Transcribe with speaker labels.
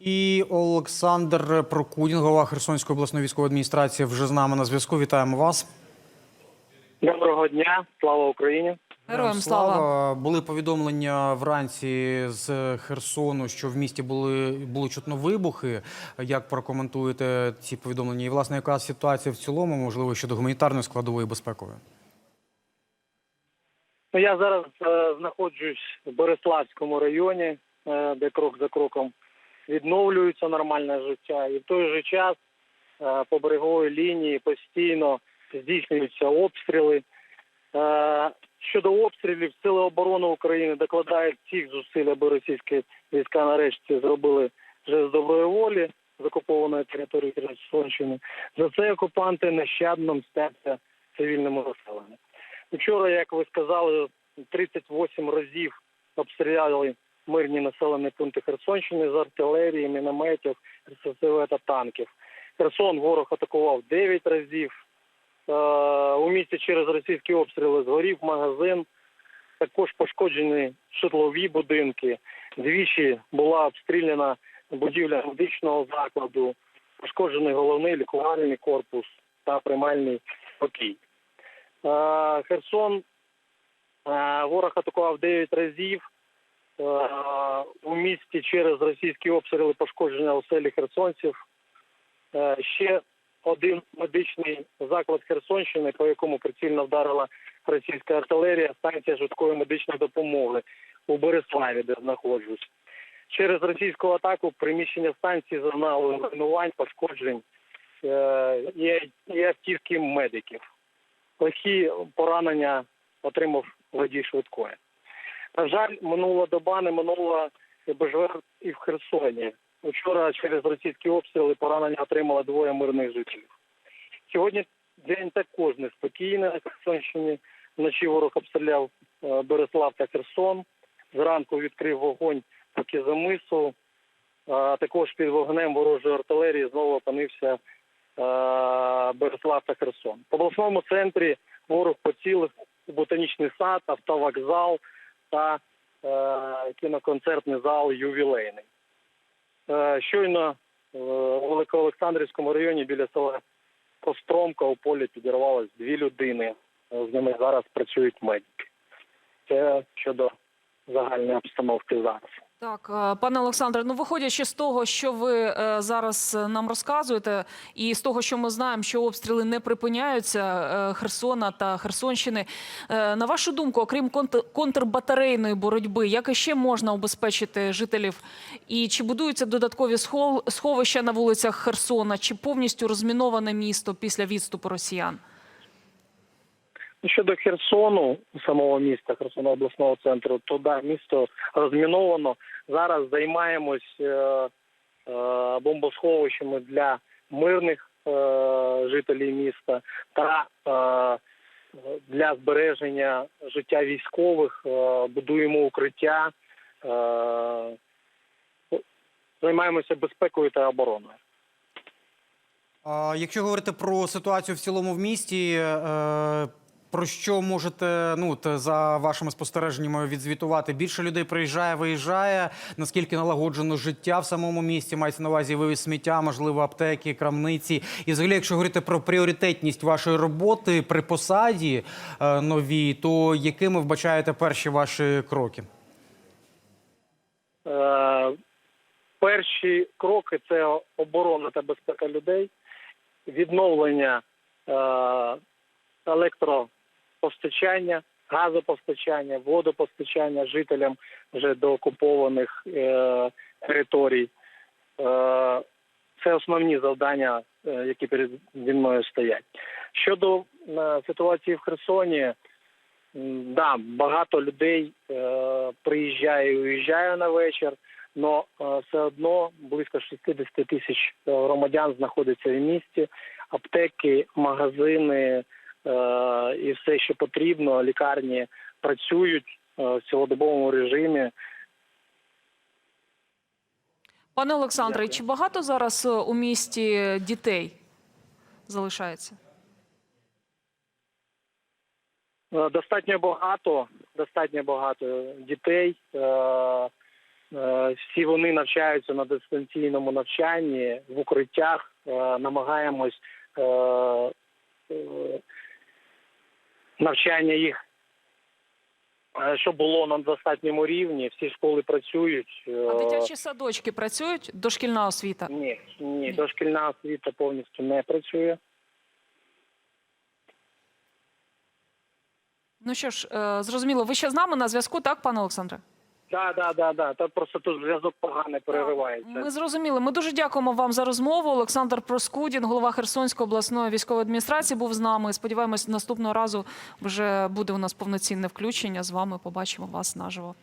Speaker 1: І Олександр Прокудін, голова Херсонської обласної військової адміністрації, вже з нами на зв'язку. Вітаємо вас.
Speaker 2: Доброго дня, слава Україні.
Speaker 3: Героям слава.
Speaker 1: Були повідомлення вранці з Херсону, що в місті були були чутно вибухи. Як прокоментуєте ці повідомлення? І власне яка ситуація в цілому, можливо, щодо гуманітарної складової безпекової?
Speaker 2: Ну, я зараз е, знаходжусь в Бориславському районі, е, де крок за кроком відновлюється нормальне життя, і в той же час е, по береговій лінії постійно здійснюються обстріли. Е, щодо обстрілів, Сили оборони України докладають всіх зусиль, аби російські війська нарешті зробили вже з доброї волі з окупованої території Херсонщини. За це окупанти нещадно мстяться цивільному населенню. Вчора, як ви сказали, 38 разів обстріляли мирні населені пункти Херсонщини з артилерії, мінометів, РСЗВ та танків. Херсон ворог атакував 9 разів. Е, У місті через російські обстріли згорів магазин. Також пошкоджені житлові будинки. Двічі була обстріляна будівля медичного закладу, пошкоджений головний лікувальний корпус та приймальний покій. Е, Херсон е, ворог атакував 9 разів. Е, У місті через російські обстріли пошкодження оселі херсонців. Е, Ще один медичний заклад Херсонщини, по якому прицільно вдарила російська артилерія, станція швидкої медичної допомоги у Бориславі, де знаходжусь. Через російську атаку приміщення станції зазнали руйнувань, пошкоджень е, і автівки медиків легкі поранення отримав водій швидкої. На жаль, минула доба не минула без і в Херсоні. Вчора через російські обстріли поранення отримали двоє мирних жителів. Сьогодні день також неспокійний на Херсонщині. Вночі ворог обстріляв е, Береслав та Херсон. Зранку відкрив вогонь по Кізамису. Також під вогнем ворожої артилерії знову опинився е, Береслав та Херсон. В обласному центрі ворог поцілив ботанічний сад, автовокзал та е, кіноконцертний зал ювілейний. Е, щойно в Великоолександрівському районі біля села Костромка у полі підірвалось дві людини. З ними зараз працюють медики. Це щодо загальної обстановки зараз.
Speaker 3: Так, е, пане Олександре, ну виходячи з того, що ви е, зараз е, нам розказуєте, і з того, що ми знаємо, що обстріли не припиняються Херсона та Херсонщини. На вашу думку, окрім конт- контрбатарейної боротьби, як іще можна убезпечити жителів? І чи будуються додаткові схов- сховища на вулицях Херсона, чи повністю розміноване місто після відступу росіян?
Speaker 2: Щодо Херсону, самого міста, Херсона обласного центру, то да, місто розміновано. Зараз займаємось е, е, бомбосховищами для мирних е, жителів міста та е, для збереження життя військових, е, будуємо укриття, е, займаємося безпекою та обороною.
Speaker 1: Якщо говорити про ситуацію в цілому в місті, е, про що можете ну за вашими спостереженнями відзвітувати? Більше людей приїжджає, виїжджає. Наскільки налагоджено життя в самому місті? Мається на увазі вивіз сміття, можливо, аптеки, крамниці. І взагалі, якщо говорити про пріоритетність вашої роботи при посаді е, новій, то якими вбачаєте перші ваші кроки?
Speaker 2: Е, перші кроки це оборона та безпека людей, відновлення е, електропостачання, газопостачання, водопостачання жителям вже до окупованих е, територій. Е, це основні завдання, е, які перед мною стоять. Щодо е, ситуації в Херсоні, Да, багато людей е, приїжджає і уїжджає на вечір, але все одно близько 60 тисяч е, громадян знаходиться в місті, аптеки, магазини і все, що потрібно, лікарні працюють е, в цілодобовому режимі.
Speaker 3: Пане Олександре,
Speaker 2: Дякую.
Speaker 3: чи багато зараз е, у місті дітей залишається?
Speaker 2: Е, Достатньо багато, достатньо багато дітей. Е, Е, Всі вони навчаються на дистанційному навчанні в укриттях. Е, Намагаємось е, е, навчання їх, що було на достатньому рівні. Всі школи працюють.
Speaker 3: А
Speaker 2: Е,
Speaker 3: дитячі садочки працюють? Дошкільна освіта?
Speaker 2: Ні, ні, дошкільна освіта повністю не працює.
Speaker 3: Ну що ж, е, зрозуміло, ви ще з нами на зв'язку, так, пане Олександре?
Speaker 2: Да, да, да, да. Та просто тут зв'язок погано переривається.
Speaker 3: Ми зрозуміли. Ми дуже дякуємо вам за розмову. Олександр Проскудін, голова Херсонської обласної військової адміністрації, був з нами. Сподіваємось, наступного разу вже буде у нас повноцінне включення з вами. Побачимо вас наживо.